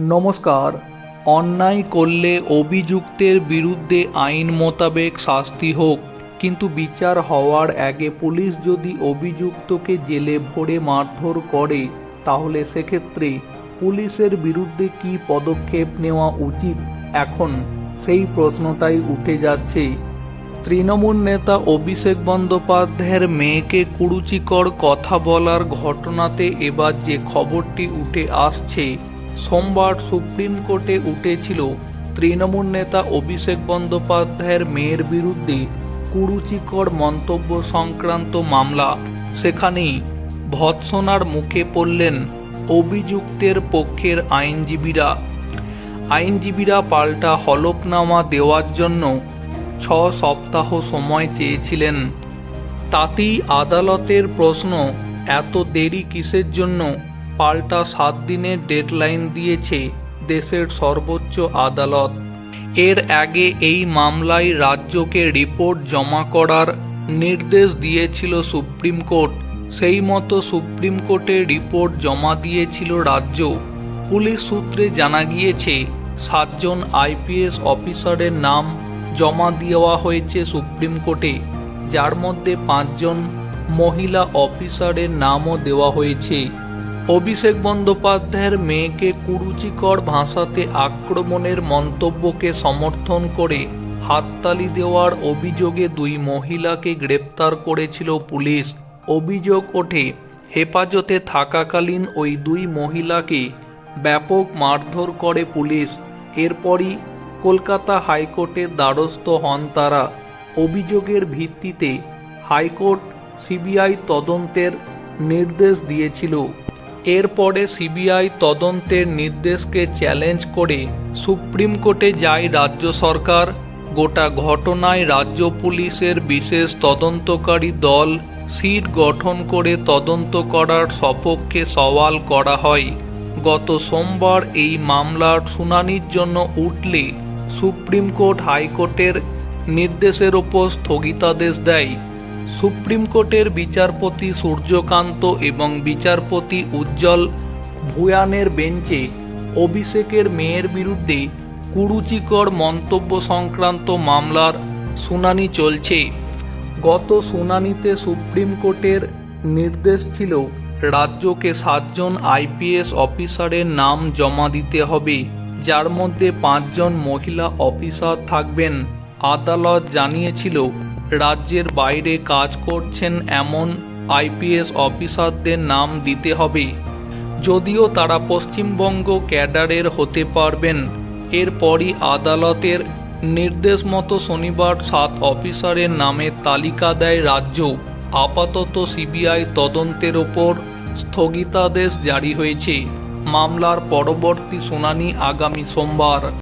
নমস্কার। অন্যায় করলে অভিযুক্তের বিরুদ্ধে আইন মোতাবেক শাস্তি হোক, কিন্তু বিচার হওয়ার আগে পুলিশ যদি অভিযুক্তকে জেলে ভরে মারধর করে, তাহলে সেক্ষেত্রে পুলিশের বিরুদ্ধে কী পদক্ষেপ নেওয়া উচিত? এখন সেই প্রশ্নটাই উঠে যাচ্ছে। তৃণমূল নেতা অভিষেক বন্দ্যোপাধ্যায়ের মেয়েকে কুরুচিকর কথা বলার ঘটনাতে এবার যে খবরটি উঠে আসছে সোমবার সুপ্রিম কোর্টে উঠেছিল তৃণমূল নেতা অভিষেক বন্দ্যোপাধ্যায়ের মেয়ের বিরুদ্ধে কুরুচিকর মন্তব্য সংক্রান্ত মামলা। সেখানেই ভৎসনার মুখে পড়লেন অভিযুক্তের পক্ষের আইনজীবীরা। আইনজীবীরা পাল্টা হলফনামা দেওয়ার জন্য ছ সপ্তাহ সময় চেয়েছিলেন। তাতেই আদালতের প্রশ্ন, এত দেরি কিসের জন্য? পাল্টা সাত দিনের ডেডলাইন দিয়েছে দেশের সর্বোচ্চ আদালত। এর আগে এই মামলায় রাজ্যকে রিপোর্ট জমা করার নির্দেশ দিয়েছিল সুপ্রিম কোর্ট। সেই মতো সুপ্রিম কোর্টে রিপোর্ট জমা দিয়েছিল রাজ্য। পুলিশ সূত্রে জানা গিয়েছে, সাতজন আইপিএস অফিসারের নাম জমা দেওয়া হয়েছে সুপ্রিম কোর্টে, যার মধ্যে পাঁচজন মহিলা অফিসারের নামও দেওয়া হয়েছে। অভিষেক বন্দ্যোপাধ্যায়ের মেয়েকে কুরুচিকর ভাষাতে আক্রমণের মন্তব্যকে সমর্থন করে হাততালি দেওয়ার অভিযোগে দুই মহিলাকে গ্রেপ্তার করেছিল পুলিশ। অভিযোগ ওঠে, হেফাজতে থাকাকালীন ওই দুই মহিলাকে ব্যাপক মারধর করে পুলিশ। এরপরই কলকাতা হাইকোর্টের দ্বারস্থ হন তারা। অভিযোগের ভিত্তিতে হাইকোর্ট সিবিআই তদন্তের নির্দেশ দিয়েছিল। এরপরে সিবিআই তদন্তের নির্দেশকে চ্যালেঞ্জ করে সুপ্রিম কোর্টে যায় রাজ্য সরকার। গোটা ঘটনায় রাজ্য পুলিশের বিশেষ তদন্তকারী দল সিট গঠন করে তদন্ত করার সপক্ষে সওয়াল করা হয়। গত সোমবার এই মামলার শুনানির জন্য উঠলে সুপ্রিম কোর্ট হাইকোর্টের নির্দেশের ওপর স্থগিতাদেশ দেয়। সুপ্রিম কোর্টের বিচারপতি সূর্যকান্ত এবং বিচারপতি উজ্জ্বল ভুয়ানের বেঞ্চে অভিষেকের মেয়ের বিরুদ্ধে কুরুচিকর মন্তব্য সংক্রান্ত মামলার শুনানি চলছে। গত শুনানিতে সুপ্রিম কোর্টের নির্দেশ ছিল, রাজ্যকে সাতজন আইপিএস অফিসারের নাম জমা দিতে হবে, যার মধ্যে পাঁচজন মহিলা অফিসার থাকবেন, আদালত জানিয়েছিল রাজ্যের বাইরে কাজ করছেন এমন আইপিএস অফিসারদের নাম দিতে হবে। যদিও তারা পশ্চিমবঙ্গ ক্যাডারের হতে পারবেন। এরপরই আদালতের নির্দেশ মতো শনিবার সাত অফিসারের নামের তালিকা দেয় রাজ্য। আপাতত সিবিআই তদন্তের ওপর স্থগিতাদেশ জারি হয়েছে। মামলার পরবর্তী শুনানি আগামী সোমবার।